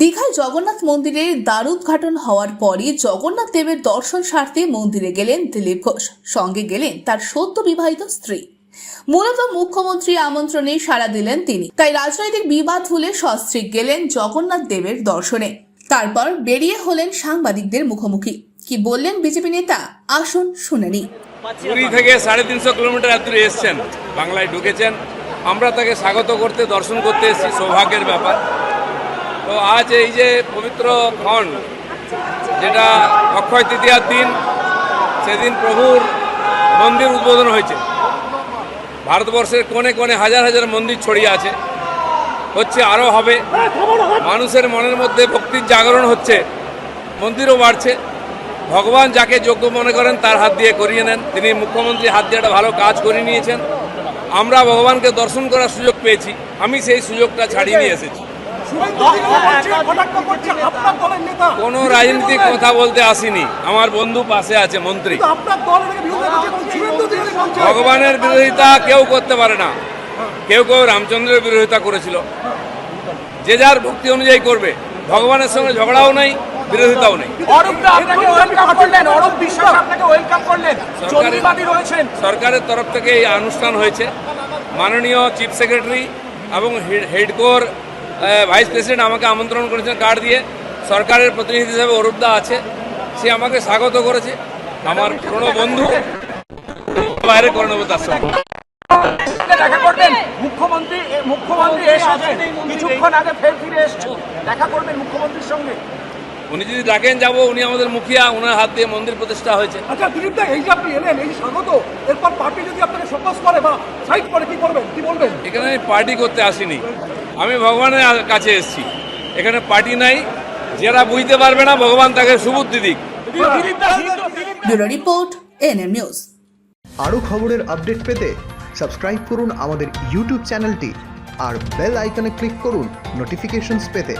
দীঘায় জগন্নাথ মন্দিরের দ্বারুদ্ঘাটন হওয়ার পরই জগন্নাথ দেবের দর্শন স্বার্থে মন্দিরে গেলেন দিলীপ ঘোষ। সঙ্গে গেলেন তার সদ্য বিবাহিত স্ত্রী। মূলত মুখ্যমন্ত্রী আমন্ত্রণে সাড়া দিলেন তিনি। তাই রাজনৈতিক বিবাদ ভুলে সস্ত্রীক গেলেন জগন্নাথ দেবের দর্শনে। তারপর বেরিয়ে হলেন সাংবাদিকদের মুখোমুখি। কি বললেন বিজেপি নেতা? আসুন শুনে নিই। পুরী থেকে সাড়ে তিনশো কিলোমিটার দূরে এসছেন, বাংলায় ঢুকেছেন। আমরা তাকে স্বাগত করতে, দর্শন করতে এসেছি। সৌভাগ্যের ব্যাপার। তো আজ এই যে পবিত্র ক্ষণ যেটা অক্ষয় তৃতীয়ার দিন, সেদিন প্রভুর মন্দির উদ্বোধন হয়েছে। ভারতবর্ষের কোণে কোণে হাজার হাজার মন্দির ছড়িয়ে আছে। হচ্ছে, আরও হবে। মানুষের মনের মধ্যে ভক্তির জাগরণ হচ্ছে। মন্দিরও বাড়ছে। ভগবান যাকে যোগ্য মনে করেন, তার হাত দিয়ে করিয়ে নেন। তিনি মুখ্যমন্ত্রী হাত দিয়ে একটা ভালো কাজ করে নিয়েছেন। আমরা ভগবানকে দর্শন করার সুযোগ পেয়েছি। আমি সেই সুযোগটা ছাড়িয়ে নিয়ে এসেছি। কোনো রাজনীতিক কথা বলতে আসিনি। আমার বন্ধু পাশে আছে মন্ত্রী। ভগবানের বিরোধিতা কেউ করতে পারে না। কেউ কেউ রামচন্দ্রের বিরোধিতা করেছিল। যে যার ভক্তি অনুযায়ী করবে। ভগবানের সঙ্গে ঝগড়াও নেই বিরোধিতাও নেই। অরূপ দা আপনাকে ওয়েলকাম করলেন অরূপ বিশ্বাস আপনাকে ওয়েলকাম করলেন। জঙ্গিবাদী রয়েছেন। সরকারের তরফ থেকে এই অনুষ্ঠান হয়েছে। মাননীয় চিফ সেক্রেটারি এবং হেড- হেডকোর ভাইস প্রেসিডেন্ট আমাকে আমন্ত্রণ করেছেন কার্ড দিয়ে। সরকারের প্রতিনিধি হিসেবে অরূপদা আছে। সে আমাকে স্বাগত করেছে। আমার পুরনো বন্ধু। বাইরে করে নেব তার সঙ্গে। দেখা করবেন। মুখ্যমন্ত্রী মুখ্যমন্ত্রী এসেছেন কিছুক্ষণ আগে ফের ফিরে এসেছেন দেখা করবেন মুখ্যমন্ত্রীর সঙ্গে। উনি যদি ডাকেন যাব উনি আমাদের মুখিয়া ওনার হাত দিয়ে মন্দির প্রতিষ্ঠা হয়েছে। আচ্ছা দিলীপ দা এই যে আপনি এলেন এই স্বাগত। এরপর পার্টি যদি আপনাকে ফোকাস করে বা সাইড করে কি করবেন? কি বলবেন? এখানে আমি পার্টি করতে আসিনি। আমি ভগবানের কাছে এসেছি। এখানে পার্টি নাই। যারা বুঝতে পারবে না ভগবান তাকে সুবুদ্ধি দিক। Report N M report NM news. আরও খবরের আপডেট পেতে সাবস্ক্রাইব করুন আমাদের ইউটিউব চ্যানেলটি আর বেল আইকনে ক্লিক করুন নোটিফিকেশনস পেতে।